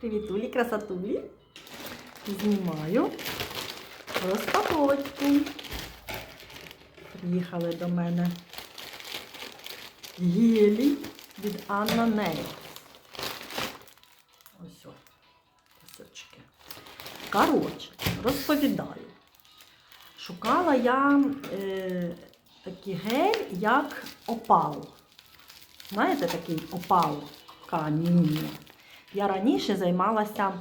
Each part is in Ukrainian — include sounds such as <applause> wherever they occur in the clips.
Привітулі, красотулі. Знімаю розпаковочку. Приїхали до мене гелі від Анна Нейл. Ось о, пасочки. Коротше, розповідаю. Шукала я е, такий гель, як опал. Знаєте, такий опал каміння. Я раніше займалася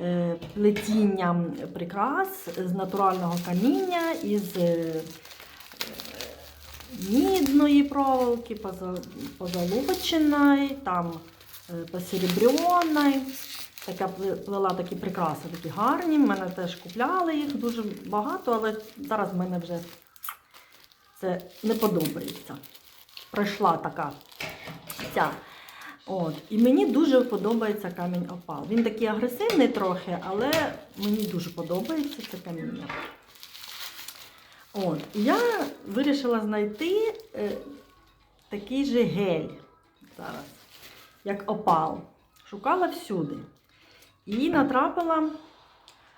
е, плетінням прикрас з натурального каміння, із е, мідної проволоки, позолоченої, там е, посеребряної. Така пле- плела такі прикраси, такі гарні. В мене теж купляли їх дуже багато, але зараз в мене вже це не подобається. Пройшла така ця. От. І мені дуже подобається камінь опал. Він такий агресивний трохи, але мені дуже подобається це каміння. От. Я вирішила знайти е, такий же гель зараз, як опал. Шукала всюди. І натрапила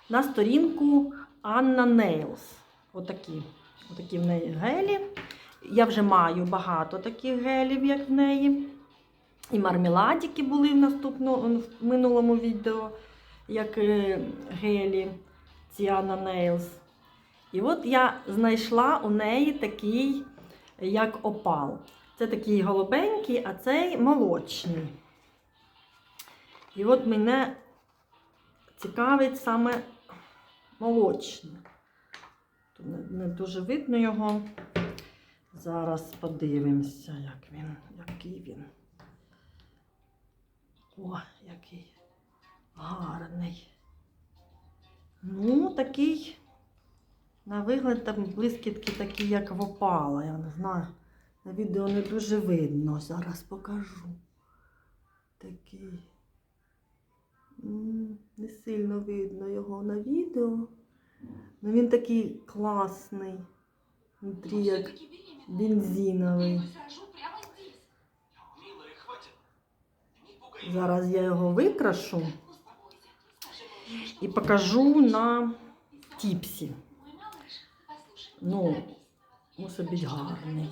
на сторінку Анна Нейлс. Отакі. Отакі в неї гелі. Я вже маю багато таких гелів, як в неї. І мармеладики були в наступному в минулому відео, як е, гелі Ціана Нейлс. І от я знайшла у неї такий, як опал. Це такий голубенький, а цей молочний. І от мене цікавить саме молочний. Тут не, не дуже видно його. Зараз подивимося, як він, який він. О, який гарний. Ну, такий, на вигляд там блискітки такі, як в опала, я не знаю. На відео не дуже видно. Зараз покажу. Такий. Не сильно видно його на відео. Ну він такий класний. Внутрі як бензиновий. Зараз я його викрашу і покажу на тіпсі. Ну, бути гарний.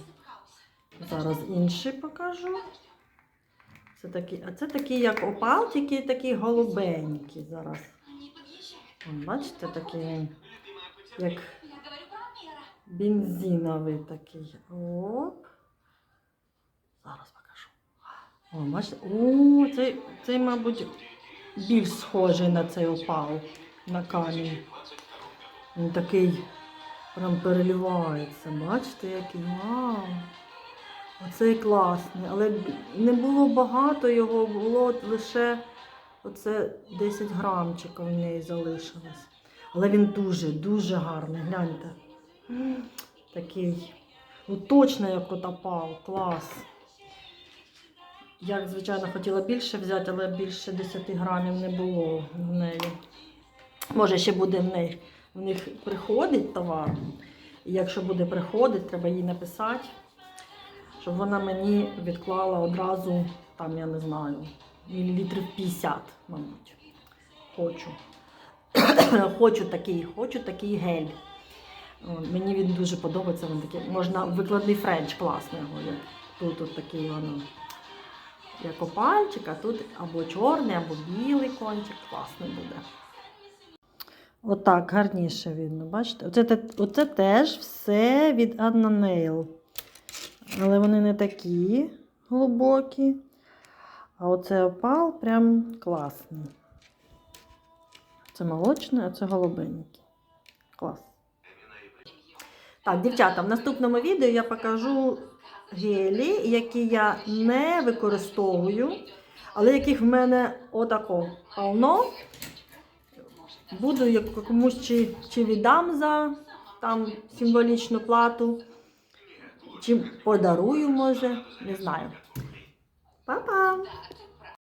Зараз інший покажу. Це такий, а це такий, як опал, тільки такий голубенький зараз. Бачите, такий як бензиновий такий. Оп. Зараз. О, бачите? О, цей, цей, мабуть, більш схожий на цей опал, на камінь. Він такий прям переливається. Бачите, який вау. Оцей класний, але не було багато його, було лише оце 10 грамчиків в неї залишилось. Але він дуже, дуже гарний. Гляньте. Такий. Ну точно як от опал, клас. Я, звичайно, хотіла більше взяти, але більше 10 грамів не було в неї. Може, ще буде в них, в них приходить товар. І якщо буде приходити, треба їй написати, щоб вона мені відклала одразу, там, я не знаю, мілілітрів 50, мабуть. Хочу. <coughs> хочу такий, хочу такий гель. Мені він дуже подобається. Він такий, можна викладний френч класний. Тут от такий воно. Як опальчик, а тут або чорний, або білий кончик. Класний буде. Отак, гарніше видно, бачите? Оце, оце теж все від Anna Nail. Але вони не такі глибокі. А оце опал прям класний. Це молочний, а це голубенький. Клас. Так, дівчата, в наступному відео я покажу гелі, які я не використовую, але яких в мене отако полно. Буду комусь чи, чи віддам за там символічну плату, чи подарую, може, не знаю. Па-па!